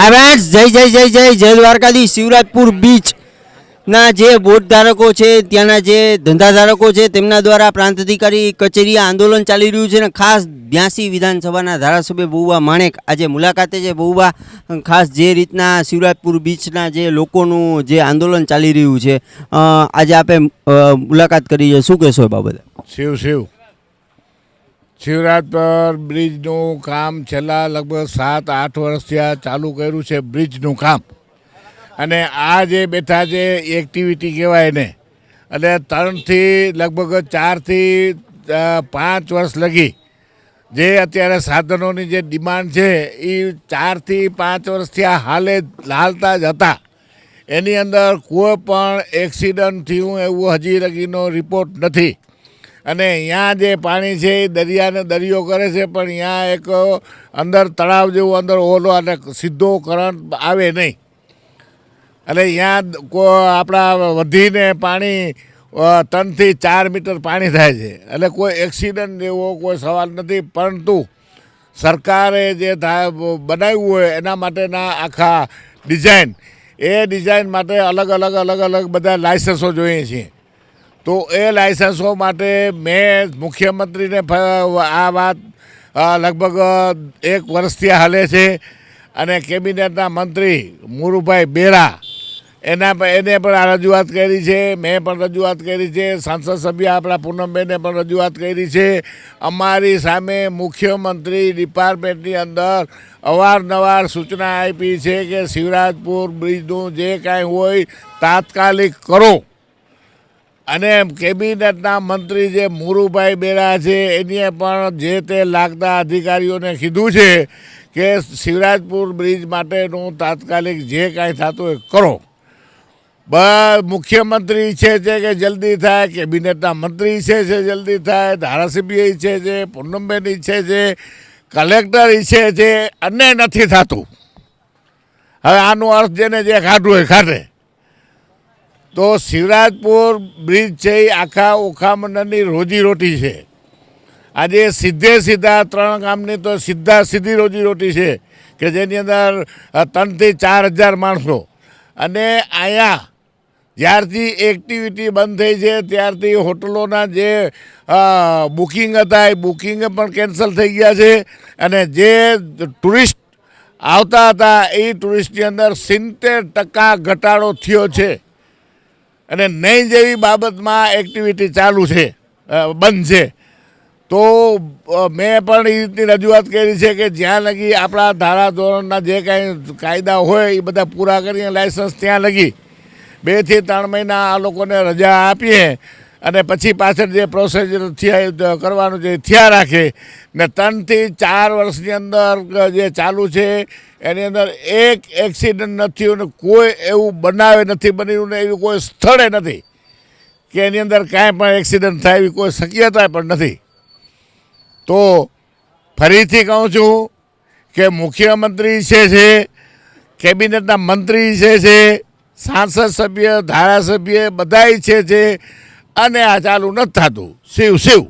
આભાર જય જય જય જય જય દ્વારકાધી શિવરાજપુર બીચ ના જે બોટ ધારકો છે, ત્યાંના જે ધંધા ધારકો છે, તેમના દ્વારા પ્રાંત અધિકારી કચેરી આંદોલન ચાલી રહ્યું છે અને ખાસ બ્યાસી વિધાનસભાના ધારાસભ્ય બહુવા માણેક આજે મુલાકાતે છે. બહુવા, ખાસ જે રીતના શિવરાજપુર બીચના જે લોકોનું જે આંદોલન ચાલી રહ્યું છે આજે આપે મુલાકાત કરી છે. શું કહેશો એ બાબતે? શિવ શિવ. શિવરાજપર બ્રિજનું કામ છેલ્લા લગભગ સાત, આઠ વર્ષથી આ ચાલુ કર્યું છે બ્રિજનું કામ. અને આ જે બેઠા છે એક્ટિવિટી કહેવાય ને અને ત્રણથી લગભગ ચારથી પાંચ વર્ષ લગી જે અત્યારે સાધનોની જે ડિમાન્ડ છે એ ચારથી પાંચ વર્ષથી આ હાલે, હાલતા જ હતા. એની અંદર કોઈ પણ એક્સિડન્ટ થયું એવું હજી લગીનો રિપોર્ટ નથી. અને અહીંયા જે પાણી છે એ દરિયાને દરિયો કરે છે, પણ અહીંયા એક અંદર તળાવ જેવું અંદર ઓલો અને સીધો કરંટ આવે નહીં. એટલે અહીંયા કો આપણા વધીને પાણી ત્રણથી ચાર મીટર પાણી થાય છે. એટલે કોઈ એક્સિડન્ટ જેવો કોઈ સવાલ નથી, પરંતુ સરકારે જે બનાવ્યું હોય એના માટેના આખા ડિઝાઇન એ ડિઝાઇન માટે અલગ અલગ અલગ અલગ બધા લાયસન્સો જોઈએ છીએ. તો એ લાયસન્સો માટે મેં મુખ્યમંત્રીને આ વાત લગભગ એક વર્ષથી હાલે છે. અને કેબિનેટના મંત્રી મુરુભાઈ બેરા, એના એને પણ આ રજૂઆત કરી છે. મેં પણ રજૂઆત કરી છે. સાંસદ સભ્ય આપણા પૂનમબેને પણ રજૂઆત કરી છે. અમારી સામે મુખ્યમંત્રી ડિપાર્ટમેન્ટની અંદર અવારનવાર સૂચના આપી છે કે શિવરાજપુર બ્રિજનું જે કાંઈ હોય તાત્કાલિક કરો. અને કેબિનેટના મંત્રી જે મુરુભાઈ બેરા છે, એને પણ જે તે લાગતા અધિકારીઓને કીધું છે કે શિવરાજપુર બ્રિજ માટેનું તાત્કાલિક જે કાંઈ થતું હોય કરો. બસ મુખ્યમંત્રી ઈચ્છે છે કે જલ્દી થાય, કેબિનેટના મંત્રી ઈચ્છે છે જલ્દી થાય, ધારાસભ્ય ઈચ્છે છે, પૂનમબેન ઈચ્છે છે, કલેક્ટર ઈચ્છે છે, અને નથી થતું. હવે આનો અર્થ જેને જે કાઢવું હોય કાઢે તો શિવરાજપુર બ્રિજ છે એ આખા ઓખામંડળની રોજીરોટી છે. આજે સીધે સીધા ત્રણ ગામની તો સીધા સીધી રોજીરોટી છે કે જેની અંદર ત્રણથી ચાર હજાર માણસો. અને અહીંયા જ્યારથી એક્ટિવિટી બંધ થઈ છે, ત્યારથી હોટલોના જે બુકિંગ હતા એ બુકિંગ પણ કેન્સલ થઈ ગયા છે. અને જે ટુરિસ્ટ આવતા હતા એ ટુરિસ્ટની અંદર સિત્તેર ટકા ઘટાડો થયો છે. અને નહીં જેવી બાબતમાં એક્ટિવિટી ચાલુ છે બંધ છે. તો મેં પણ એ રીતની રજૂઆત કરી છે કે જ્યાં લગી આપણા ધારા ધોરણના જે કાંઈ કાયદા હોય એ બધા પૂરા કરીને લાઇસન્સ ત્યાં લગી. બેથી ત્રણ મહિના આ લોકોને રજા આપીએ અને પછી પાછળ જે પ્રોસેજર થયા કરવાનું એ થયા રાખે, ને ત્રણથી ચાર વર્ષની અંદર જે ચાલુ છે, એની અંદર એક એક્સિડન્ટ નથી અને કોઈ એવું બનાવે નથી બન્યું ને એવી કોઈ સ્થળે નથી, કે એની અંદર કાંઈ પણ એક્સિડન્ટ થાય એવી કોઈ શક્યતા પણ નથી. તો ફરીથી કહું છું કે મુખ્યમંત્રી છે છે, કેબિનેટના મંત્રી છે છે, સાંસદ સભ્ય, ધારાસભ્ય બધા ઈચ્છે છે અને આ ચાલુ નથી થતું. શિવ શિવ.